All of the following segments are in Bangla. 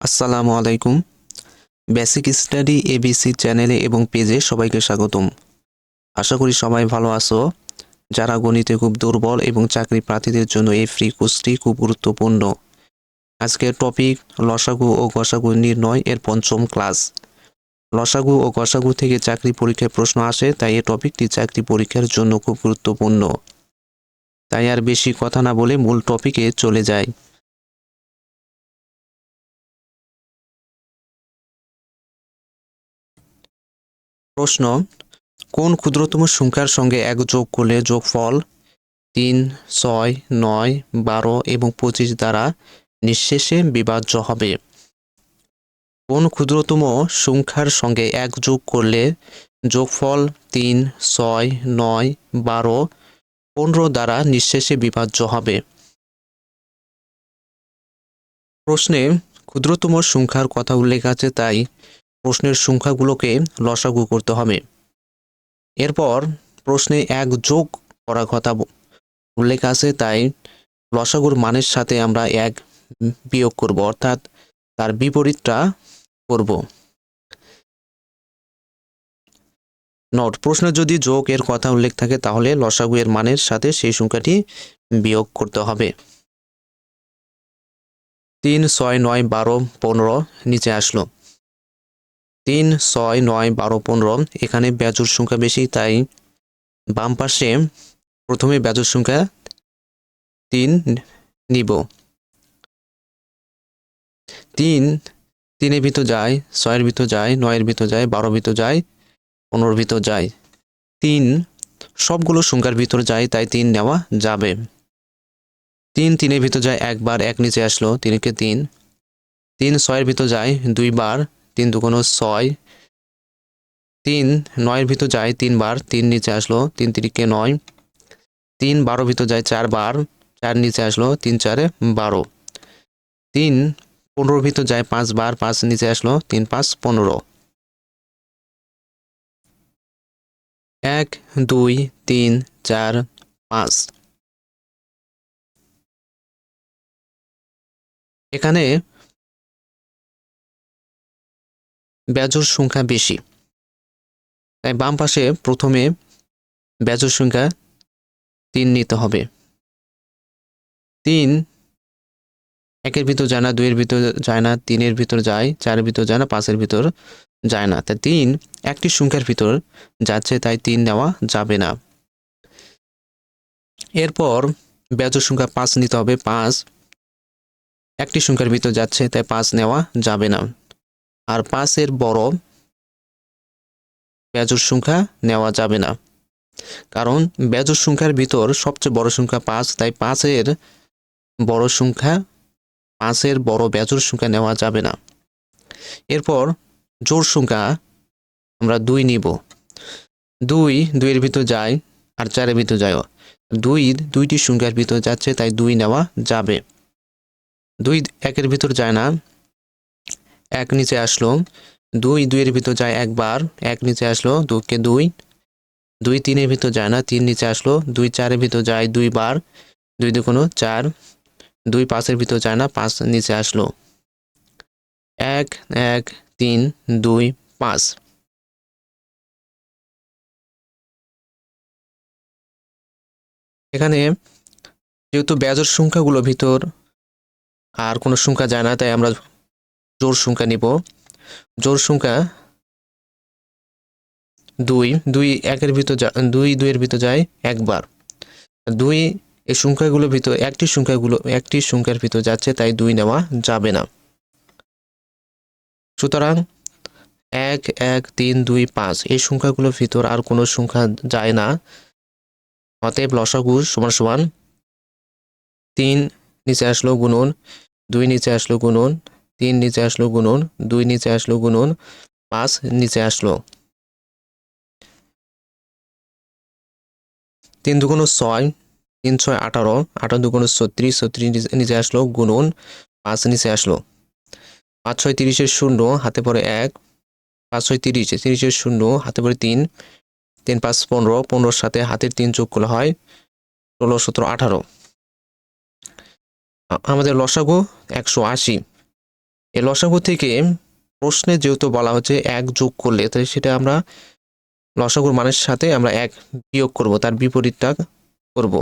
আসসালামু আলাইকুম। বেসিক স্টাডি এবিসি চ্যানেলে এবং পেজে সবাইকে স্বাগতম। আশা করি সবাই ভালো আছো। যারা গণিতে খুব দুর্বল এবং চাকরি প্রার্থীদের জন্য এই ফ্রি কোর্সটি খুব গুরুত্বপূর্ণ। আজকের টপিক লসাগু ও গসাগু নির্ণয় এর পঞ্চম ক্লাস লসাগু ও গসাগু থেকে চাকরি পরীক্ষায় প্রশ্ন আসে, তাই এই টপিকটি চাকরি পরীক্ষার জন্য খুব গুরুত্বপূর্ণ। তাই আর বেশি কথা না বলে মূল টপিকে চলে যায় প্রশ্ন, কোন ক্ষুদ্রতম সংখ্যার সঙ্গে এক যোগ করলে যোগফল তিন, ছয়, নয়, বারো এবং পঁচিশ দ্বারা নিঃশেষে বিভাজ্য হবে? কোন ক্ষুদ্রতম সংখ্যার সঙ্গে এক যোগ করলে যোগফল তিন, ছয়, নয়, বারো, পনেরো দ্বারা নিঃশেষে বিভাজ্য হবে? প্রশ্নে, ক্ষুদ্রতম সংখ্যার কথা উল্লেখ আছে, তাই প্রশ্নের সংখ্যাগুলোকে লসাগু করতে হবে। এরপর প্রশ্নে এক যোগ করার কথা উল্লেখ আছে, তাই লসাগুর মানের সাথে আমরা এক বিয়োগ করব, অর্থাৎ তার বিপরীতটা করব। নোট, প্রশ্নে যদি যোগ এর কথা উল্লেখ থাকে, তাহলে লসাগু এর মানের সাথে সেই সংখ্যাটি বিয়োগ করতে হবে। তিন, ছয়, নয়, বারো, পনেরো, নিচে আসলো। তিন, ছয়, নয়, বারো, পনেরো। এখানে ব্যাজুর সংখ্যা বেশি, তাই বাম পাশে প্রথমে ব্যাজুর সংখ্যা তিন নিব। তিন, তিনের ভিতর যায়, ছয়ের ভিতর যায়, নয়ের ভিতর যায় বারো ভিতর যায়, পনেরোর ভিতর যায়। তিন, সবগুলো সংখ্যার ভিতর যায়, তাই তিন নেওয়া যাবে। তিন, তিনের ভিতর যায় একবার, এক নিচে আসলো, তিনকে তিন। তিন, ছয়ের ভিতর যায়, দুইবার তিন দুগুণ ছয়। তিন, নয়ের ভিতর যায় তিনবার, তিন নিচে আসলো, তিন তিরিকে নয়। তিন বারো ভিতর যায় চারবার, চার নিচে আসলো, তিন, চারে বারো। তিন, পনেরোর ভিতর যায় পাঁচবার, পাঁচ নিচে আসলো, তিন, পাঁচ, পনেরো। এক, দুই, তিন, চার, পাঁচ। এখানে ব্যাজোর সংখ্যা বেশি। তাই বাম পাশে প্রথমে ব্যাজোর সংখ্যা তিন নিতে হবে। তিন একের ভিতর যায় না, দুইয়ের ভিতর যায় না, তিনের ভিতর যায়, চারের ভিতর যায় না, পাঁচের ভিতর যায় না। তাই তিন একটি সংখ্যার ভিতর যাচ্ছে, তাই তিন নেওয়া যাবে না। এরপর ব্যাজোর সংখ্যা পাঁচ নিতে হবে, পাঁচ একটি সংখ্যার ভিতর যাচ্ছে, তাই পাঁচ নেওয়া যাবে না। আর পাঁচের বড় ব্যাজোর সংখ্যা নেওয়া যাবে না। কারণ ব্যাজোর সংখ্যার ভিতর সবচেয়ে বড় সংখ্যা পাঁচ, তাই পাঁচের বড় সংখ্যা, পাঁচের বড় ব্যাজোর সংখ্যা নেওয়া যাবে না। এরপর জোর সংখ্যা আমরা দুই নিব। দুই, দুইয়ের ভিতর যায় আর চারের ভিতর যায়। দুই, দুইটি সংখ্যার ভিতর যাচ্ছে, তাই দুই নেওয়া যাবে। দুই একের ভিতর যায় না। এক নিচে আসলো, দুই, দুইয়ের ভিতর যায় একবার, এক নিচে আসলো, দুকে দুই দুই তিনের ভিতর যায় না, তিন নিচে আসলো, দুই চারের ভিতর যায় দুইবার, দুই দু কোনো চার, দুই পাঁচের ভিতর যায় না, পাঁচ নিচে আসলো। এক এক, তিন, দুই, পাঁচ। এখানে যেহেতু ব্যাজের সংখ্যাগুলো ভিতর আর কোনো সংখ্যা যায় না, তাই আমরা জোর সংখ্যা নিব। জোর সংখ্যা দুই দুই একের ভিতর দুই দুইয়ের ভিতর যায় একবার। দুই এই সংখ্যাগুলোর ভিতর, একটি সংখ্যাগুলো, একটি সংখ্যার ভিতর যাচ্ছে, তাই দুই নেওয়া যাবে না। সুতরাং এক এক, তিন, দুই, পাঁচ, এই সংখ্যাগুলোর ভিতর আর কোনো সংখ্যা যায় না। অতএব লসাগু সমান সমান তিন, নিচে আসলো গুণন, দুই নিচে আসলো গুণন তিন নিচে আসলো গুণন, দুই নিচে আসলো গুণন, পাঁচ নিচে আসলো। তিন দুগুণ ছয়, তিন ছয় আঠারো আঠারো দুগুণ ছত্রিশ ছত্রিশ নিচে- আসলো গুণন, পাঁচ নিচে আসলো। পাঁচ ছয় তিরিশের শূন্য, হাতে পরে এক, পাঁচ ছয় তিরিশ, তিরিশের শূন্য, হাতে পরে তিন তিন পাঁচ পনেরো, পনেরোর সাথে হাতের তিন যোগ করলে হয় ষোলো, সতেরো, আঠারো। আমাদের লসাগু একশো আশি। এই লসাগু থেকে প্রশ্নে যেহেতু বলা হচ্ছে এক যোগ করলে, তাহলে সেটা আমরা লসাগুর মানের সাথে আমরা এক বিয়োগ করব, তার বিপরীতটা করব।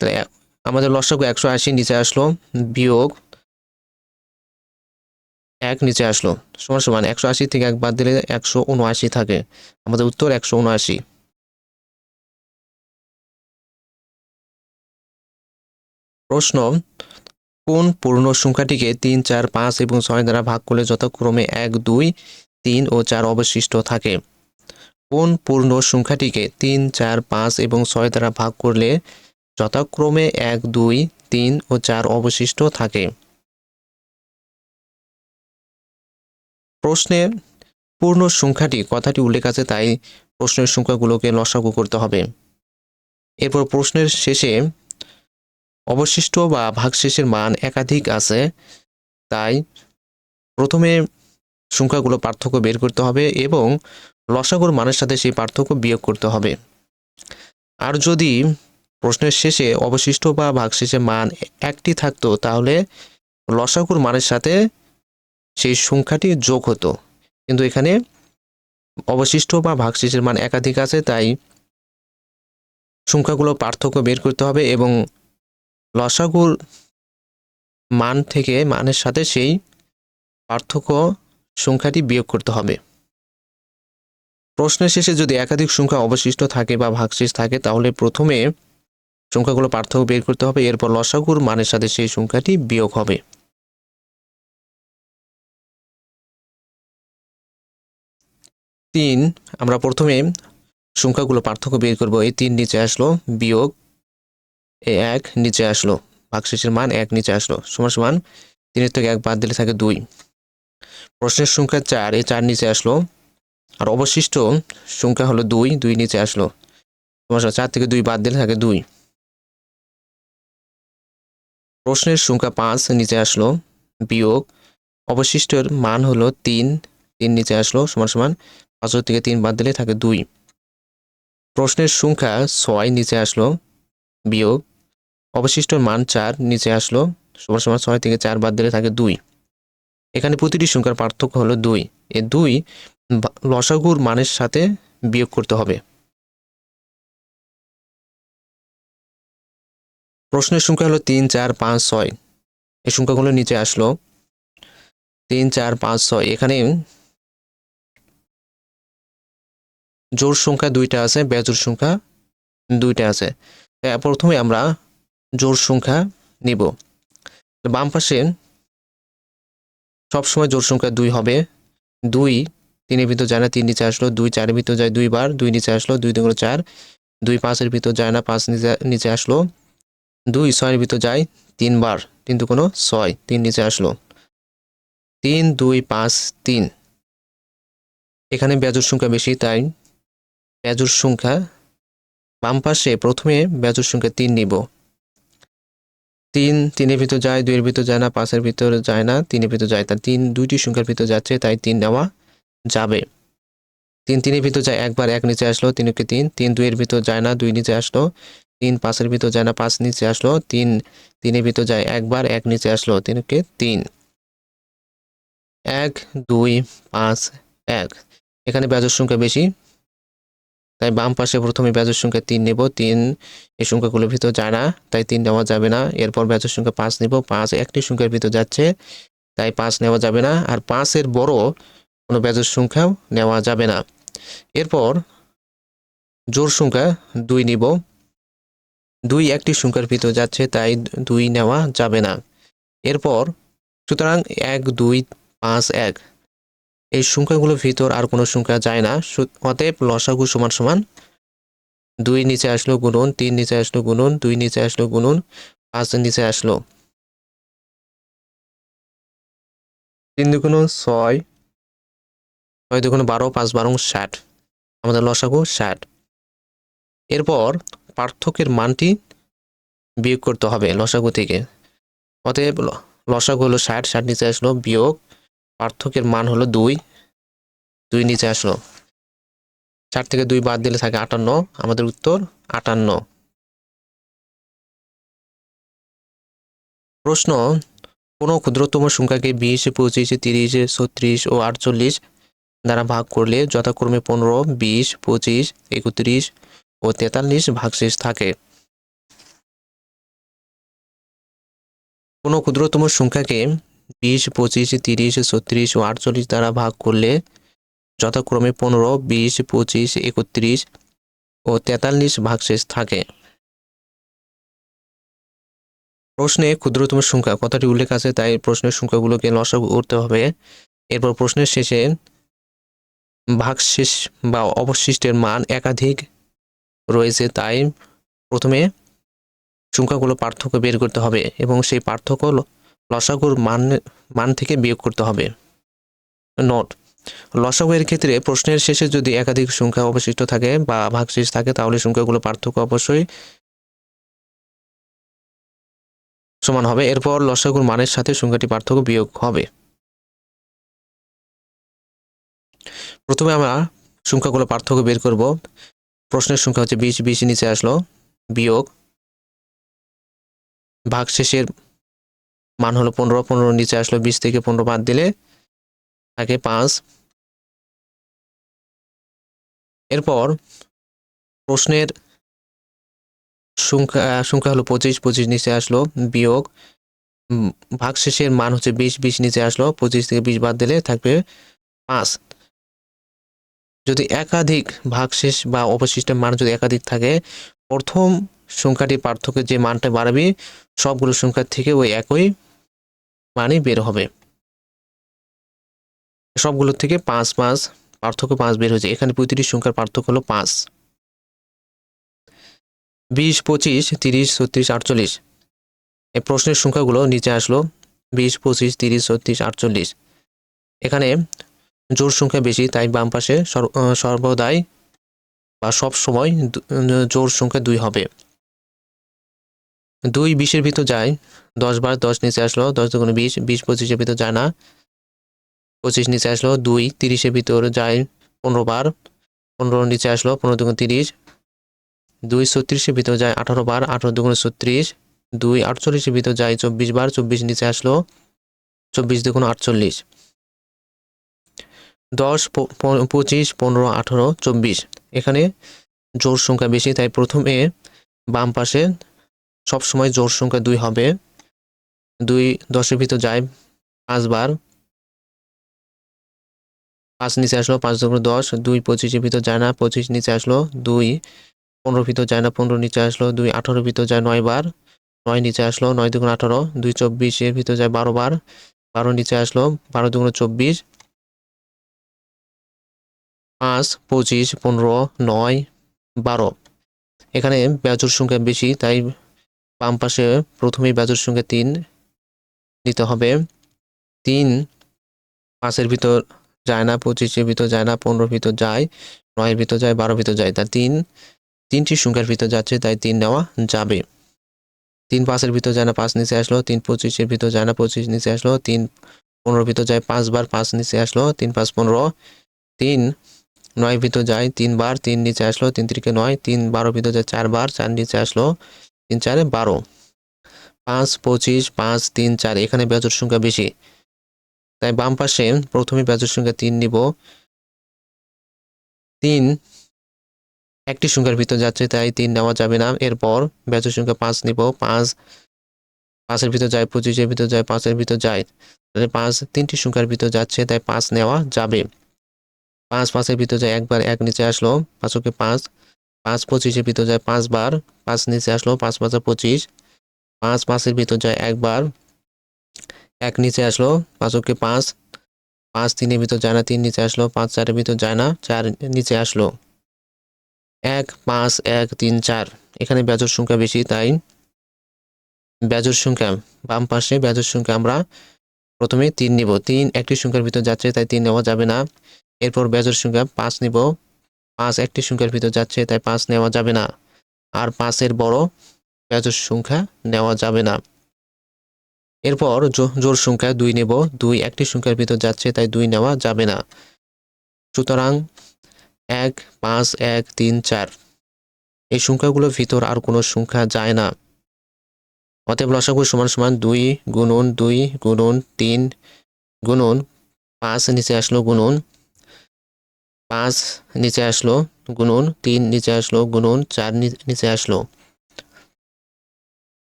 তাহলে আমাদের লসাগু একশো আশি নিচে আসলো, বিয়োগ এক নিচে আসলো, সমান সমান একশো আশি থেকে এক বাদ দিলে একশো উনআশি থাকে, আমাদের উত্তর একশো উনআশি। প্রশ্ন কোন পূর্ণ সংখ্যাটিকে তিন, চার, পাঁচ এবং ছয় দ্বারা ভাগ করলে যথাক্রমে এক, দুই, তিন ও চার অবশিষ্ট থাকে? কোন পূর্ণ সংখ্যাটিকে তিন, চার, পাঁচ এবং ছয় দ্বারা ভাগ করলে যথাক্রমে এক, দুই, তিন ও চার অবশিষ্ট থাকে? প্রশ্নে পূর্ণ সংখ্যাটি কথাটি উল্লেখ আছে, তাই প্রশ্নের সংখ্যাগুলোকে লসাগু করতে হবে। এরপর প্রশ্নের শেষে অবশিষ্ট বা ভাগশেষের মান একাধিক আছে। তাই প্রথমে সংখ্যাগুলো পার্থক্য বের করতে হবে এবং লসাগুর মানের সাথে সেই পার্থক্য বিয়োগ করতে হবে। আর যদি প্রশ্নের শেষে অবশিষ্ট বা ভাগশেষের মান একটি থাকতো, তাহলে লসাগুর মানের সাথে সেই সংখ্যাটি যোগ হতো। কিন্তু এখানে অবশিষ্ট বা ভাগশেষের মান একাধিক আছে, তাই সংখ্যাগুলো পার্থক্য বের করতে হবে এবং লসাগুর মান থেকে মানের সাথে সেই পার্থক্য সংখ্যাটি বিয়োগ করতে হবে। প্রশ্নের শেষে যদি একাধিক সংখ্যা অবশিষ্ট থাকে বা ভাগশেষ থাকে, তাহলে প্রথমে সংখ্যাগুলো পার্থক্য বের করতে হবে, এরপর লসাগুর মানের সাথে সেই সংখ্যাটি বিয়োগ হবে। তিন, আমরা প্রথমে সংখ্যাগুলো পার্থক্য বের করব, এই তিন নিচে আসলো বিয়োগ এ এক নিচে আসলো। ভাগশেষের মান এক নিচে আসলো। সমান সমান তিনের থেকে এক বাদ দিলে থাকে দুই। প্রশ্নের সংখ্যা চার, এই চার নিচে আসলো। আর অবশিষ্ট সংখ্যা হলো দুই দুই নিচে আসলো। সমান সমান চার থেকে দুই বাদ দিলে থাকে দুই। প্রশ্নের সংখ্যা পাঁচ নিচে আসলো। বিয়োগ অবশিষ্টর মান হলো তিন তিন নিচে আসলো। সমান সমান পাঁচশো থেকে তিন বাদ দিলে থাকে দুই। প্রশ্নের সংখ্যা ছয় নিচে আসলো। বিয়োগ অবশিষ্ট মান চার, নিচে আসলো সমান সমান ছয় থেকে চার বাদ দিলে থাকে দুই। এখানে প্রতিটি সংখ্যার পার্থক্য হলো দুই। এ দুই লসাগুর মানের সাথে বিয়োগ করতে হবে। প্রশ্নের সংখ্যা হলো তিন, চার, পাঁচ, ছয়। এই সংখ্যাগুলো নিচে আসলো। তিন, চার, পাঁচ, ছয়। এখানে জোর সংখ্যা দুইটা আছে বেজোর সংখ্যা দুইটা আছে। প্রথমে আমরা জোর সংখ্যা নিব। বাম পাশে সবসময় জোর সংখ্যা দুই হবে। দুই, তিনের ভিতর যায় না, তিন নিচে আসলো, দুই চারের ভিতর যায় দুইবার, দুই নিচে আসলো, দুই দুগুলো চার, দুই পাঁচের ভিতর যায় না, পাঁচ নিচে নিচে আসলো, দুই ছয়ের ভিতর যায় তিনবার কিন্তু কোনো ছয়, তিন নিচে আসলো। তিন, দুই, পাঁচ, তিন। এখানে বেজোর সংখ্যা বেশি, তাই বেজোর সংখ্যা বাম পাশে প্রথমে বেজোর সংখ্যা তিন নিব। তিন, তিনের ভিতর যায়, দুইয়ের ভিতর যায় না, পাঁচের ভিতর যায় না, তিনের ভিতর যায়। তা তিন, দুইটি সংখ্যার ভিতর যাচ্ছে, তাই তিন নেওয়া যাবে। তিন, তিনের ভিতর যায়, একবার এক নিচে আসলো তিনকে তিন। তিন, দুইয়ের ভিতর যায় না, দুই নিচে আসলো। তিন, পাঁচের ভিতর যায় না, পাঁচ নিচে আসলো। তিন, তিনের ভিতর যায়, একবার এক নিচে আসলো তিনকে তিন। এক, দুই, পাঁচ, এক। এখানে ব্যাজের সংখ্যা বেশি। তাই বাম পাশে প্রথমে ব্যাজের সংখ্যা তিন নেব, তিন এই সংখ্যাগুলোর ভিতর যায় না, তাই তিন নেওয়া যাবে না। এরপর ব্যাজের সংখ্যা পাঁচ নেব, পাঁচ একটি সংখ্যার ভিতর যাচ্ছে, তাই পাঁচ নেওয়া যাবে না। আর পাঁচের বড় কোনো ব্যাজের সংখ্যাও নেওয়া যাবে না। এরপর জোর সংখ্যা দুই নিব। দুই একটি সংখ্যার ভিতর যাচ্ছে, তাই দুই নেওয়া যাবে না। এরপর সুতরাং এক, দুই, পাঁচ, এক। এই সংখ্যাগুলোর ভিতর আর কোনো সংখ্যা যায় না। অতএব লসাগু সমান সমান দুই নিচে আসলো গুণন, তিন নিচে আসলো গুণন, দুই নিচে আসলো গুণন, পাঁচ নিচে আসলো। তিন দুগুণ ছয় ছয় দুগুণ বারো, পাঁচ বারো ষাট। আমাদের লসাগু ষাট। এরপর পার্থক্যের মানটি বিয়োগ করতে হবে লসাগু থেকে। অতএব লসাগু হলো ষাট ষাট নিচে আসলো বিয়োগ পার্থক্যের মান হলো দুই। দুই নিচে আসলো। চার থেকে দুই বাদ দিলে থাকে আটান্ন। আমাদের উত্তর আটান্ন। প্রশ্ন, কোনো ক্ষুদ্রতম সংখ্যাকে বিশ, পঁচিশ, তিরিশ, ছত্রিশ ও আটচল্লিশ দ্বারা ভাগ করলে যথাক্রমে পনেরো, বিশ, পঁচিশ, একত্রিশ ও তেতাল্লিশ ভাগশেষ থাকে। কোনো ক্ষুদ্রতম সংখ্যাকে বিশ, পঁচিশ, তিরিশ, ছত্রিশ ও আটচল্লিশ দ্বারা ভাগ করলে যথাক্রমে পনেরো, বিশ, পঁচিশ, একত্রিশ ও তেতাল্লিশ ভাগশেষ থাকে। প্রশ্নে ক্ষুদ্রতম সংখ্যা, কথাটি উল্লেখ আছে, তাই প্রশ্নের সংখ্যাগুলোকে লসাগু করতে হবে। এরপর প্রশ্নের শেষে ভাগশেষ বা অবশিষ্টের মান একাধিক রয়েছে, তাই প্রথমে সংখ্যাগুলো পার্থক্য বের করতে হবে এবং সেই পার্থক্য লসাগুর মান মান থেকে বিয়োগ করতে হবে। নোট লসাগু এর ক্ষেত্রে প্রশ্নের শেষে যদি একাধিক সংখ্যা অবশিষ্ট থাকে বা ভাগশেষ থাকে, তাহলে সংখ্যাগুলো পার্থক্য অবশ্যই সমান হবে। এরপর লসাগুর মানের সাথে সংখ্যাটি পার্থক্য বিয়োগ হবে। প্রথমে আমরা সংখ্যাগুলো পার্থক্য বের করব। প্রশ্নের সংখ্যা হচ্ছে বিশ বিশ নিচে আসলো। বিয়োগ, ভাগশেষের মান হলো পনেরো পনেরো নিচে আসলো বিশ থেকে পনেরো বাদ দিলে থাকে পাঁচ। এরপর প্রশ্নের সংখ্যা সংখ্যা হলো পঁচিশ পঁচিশ নিচে আসলো বিয়োগ। ভাগশেষের মান হচ্ছে বিশ বিশ নিচে আসলো পঁচিশ থেকে বিশ বাদ দিলে থাকবে পাঁচ। যদি একাধিক ভাগশেষ বা অবশিষ্টের মান যদি একাধিক থাকে, প্রথম সংখ্যাটি পার্থক্য যে মানটা বাড়াবে, সবগুলো সংখ্যার থেকে ওই একই মানই বের হবে। সবগুলো থেকে পাঁচ পাঁচ পার্থক্য পাঁচ বের হয়েছে। এখানে প্রতিটি সংখ্যার পার্থক্য হলো পাঁচ। বিশ, পঁচিশ, তিরিশ, ছত্রিশ, আটচল্লিশ। এই প্রশ্নের সংখ্যাগুলো নিচে আসলো। বিশ, পঁচিশ, তিরিশ, ছত্রিশ, আটচল্লিশ। এখানে জোর সংখ্যা বেশি, তাই বাম পাশে সর- সর্বদাই বা সব সময় জোর সংখ্যা দুই হবে। দুই বিশের ভিতর যায়। দশ বার দশ নিচে আসলো, দশ দুগুণে বিশ বিশ পঁচিশের ভিতর যায় না। পঁচিশ নিচে আসলো, দুই তিরিশের ভিতর যায় পনেরো বার। পনেরো নিচে আসলো, পনেরো দুগুণ তিরিশ। দুই ছত্রিশের ভিতর যায় আঠারো বার, আঠারো দুগুণে ছত্রিশ। দুই আটচল্লিশের ভিতর যায় চব্বিশ বার, চব্বিশ নিচে আসলো, চব্বিশ দুগুণ আটচল্লিশ। দশ পঁচিশ, পনেরো, আঠারো, চব্বিশ। এখানে জোর সংখ্যা বেশি, তাই প্রথমে বাম পাশে সবসময় জোর সংখ্যা দুই হবে। দুই দশের ভিতর যায় পাঁচবার। পাঁচ নিচে আসলো পাঁচ দুগুণ দশ, দুই পঁচিশের ভিতর যায় না, পঁচিশ নিচে আসলো দুই। পনেরো ভিতর যায় না, পনেরো নিচে আসলো দুই আঠারো ভিতর যায় নয় বার নয় নিচে আসলো নয় দুগুণ আঠারো, দুই চব্বিশের ভিতর যায় বারো বার বারো নিচে আসলো বারো দুগুণ চব্বিশ। পাঁচ, পঁচিশ, পনেরো, নয়, বারো। এখানে ব্যাজুর সংখ্যা বেশি, তাই বাম পাশে প্রথমেই ব্যাজুর সঙ্গে তিন নিতে হবে। তিন পাঁচের ভিতর যায় না পঁচিশের ভিতর যায় না পনেরোর ভিতর যায় নয়ের ভিতর যায় বারোর ভিতর যায়। তা তিন, তিনটি সংখ্যার ভিতর যাচ্ছে, তাই তিন নেওয়া যাবে। তিন পাঁচের ভিতর যায় না, পাঁচ নিচে আসলো, তিন পঁচিশের ভিতর যায় না, পঁচিশ নিচে আসলো, তিন পনেরোর ভিতর যায় পাঁচবার পাঁচ নিচে আসলো, তিন পাঁচ পনেরো, তিন নয় ভিতর যায় তিনবার তিন নিচে আসলো, তিন তিরিকে নয়, তিন বারো ভিতর যায় চারবার চার নিচে আসলো তিন চারে বারো। পাঁচ, পঁচিশ, পাঁচ, তিন, চার, এখানে বেজোর সংখ্যা বেশি। তাই বাম পাশে প্রথমে বেজোর সংখ্যা তিন নিব। তিন একটি সংখ্যার ভিতর যাচ্ছে, তাই তিন নেওয়া যাবে না। এরপর বেজোর সংখ্যা পাঁচ নিব। পাঁচ পাঁচের ভিতর যায়, পঁচিশের ভিতর যায়, পাঁচের ভিতর যায়। তাহলে পাঁচ তিনটি সংখ্যার ভিতর যাচ্ছে, তাই পাঁচ নেওয়া যাবে। পাঁচ, পাঁচের ভিতর যায়, একবার এক নিচে আসলো। পাঁচকে পাঁচ পাঁচ পঁচিশের ভিতর যায় পাঁচবার পাঁচ নিচে আসলো পাঁচ পাঁচে পঁচিশ, পাঁচ পাঁচের ভিতর যায় একবার এক নিচে আসলো পাঁচকে পাঁচ পাঁচ তিনের ভিতর যায় না, তিন নিচে আসলো পাঁচ চারের ভিতর যায় না, চার নিচে আসলো এক, পাঁচ, এক, তিন, চার। এখানে ব্যাজর সংখ্যা বেশি, তাই ব্যাজর সংখ্যা, বাম পাশে ব্যাজর সংখ্যা আমরা প্রথমে তিন নিব। তিন একটি সংখ্যার ভিতর যাচ্ছে, তাই তিন নেওয়া যাবে না। এরপর ব্যাজর সংখ্যা পাঁচ নিব। পাঁচ একটি সংখ্যার ভিতর যাচ্ছে, তাই পাঁচ নেওয়া যাবে না। আর পাঁচের বড় ব্যাজর সংখ্যা নেওয়া যাবে না। এরপর জো- জোড় সংখ্যা দুই নেব। দুই একটি সংখ্যার ভিতর যাচ্ছে, তাই দুই নেওয়া যাবে না। সুতরাং এক, পাঁচ, এক, তিন, চার। এই সংখ্যাগুলোর ভিতর আর কোনো সংখ্যা যায় না। অতএব লসাগু সমান সমান দুই গুণন দুই গুণন তিন গুণন পাঁচ নিচে আসলো গুণন পাঁচ নিচে আসলো, গুণন তিন নিচে আসলো, গুণন চার নিচে আসলো।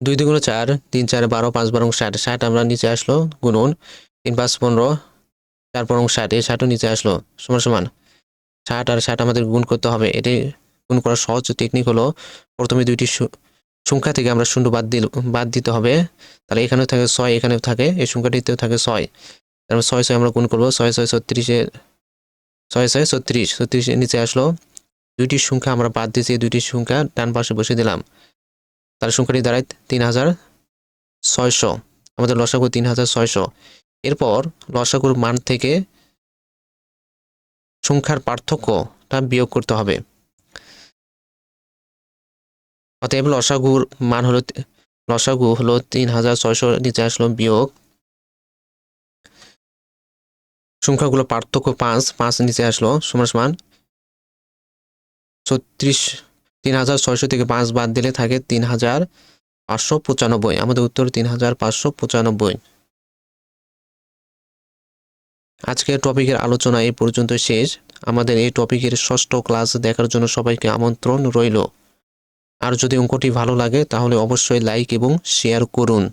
দুই দুগুণ চার, তিন চার বারো, পাঁচ বারো ষাট ষাট আমরা নিচে আসলো, গুণন তিন পাঁচ পনেরো, চার পনেরো ষাট, এই ষাটও নিচে আসলো, সমান সমান। ষাট আর ষাট আমাদের গুণ করতে হবে, এটি গুণ করার সহজ টেকনিক হলো, প্রথমে দুইটি সংখ্যা থেকে আমরা শূন্য বাদ দিল, বাদ দিতে হবে, তাহলে এখানেও থাকে ছয়, এখানেও থাকে, এই সংখ্যাটিতেও থাকে ছয়। তারপর ছয় ছয় আমরা গুণ করব, ছয় ছয় ছত্রিশে ছয় ছয়, ছত্রিশ। ছত্রিশের নিচে আসলো। দুইটি সংখ্যা আমরা বাদ দিয়েছি, এই দুইটি সংখ্যা ডান পাশে বসে দিলাম। তার সংখ্যাটি দাঁড়ায় তিন হাজার ছয়শো। আমাদের লসাগু তিন হাজার ছয়শো। এরপর লসাগুর মান থেকে সংখ্যার পার্থক্যটা বিয়োগ করতে হবে। অতএব লসাগুর মান হলো লসাগু হলো তিন হাজার ছয়শো নিচে আসলো বিয়োগ। সংখ্যাগুলো পার্থক্য পাঁচ পাঁচ নিচে আসলো সমান সমান ছত্রিশ, তিন হাজার ছয়শো থেকে পাঁচ বাদ দিলে থাকে তিন হাজার পাঁচশো পঁচানব্বই। আমাদের উত্তর তিন হাজার পাঁচশো পঁচানব্বই। আজকের টপিকের আলোচনা এই পর্যন্ত শেষ। আমাদের এই টপিকের ষষ্ঠ ক্লাস দেখার জন্য সবাইকে আমন্ত্রণ রইল। আর যদি অঙ্কটি ভালো লাগে তাহলে অবশ্যই লাইক এবং শেয়ার করুন।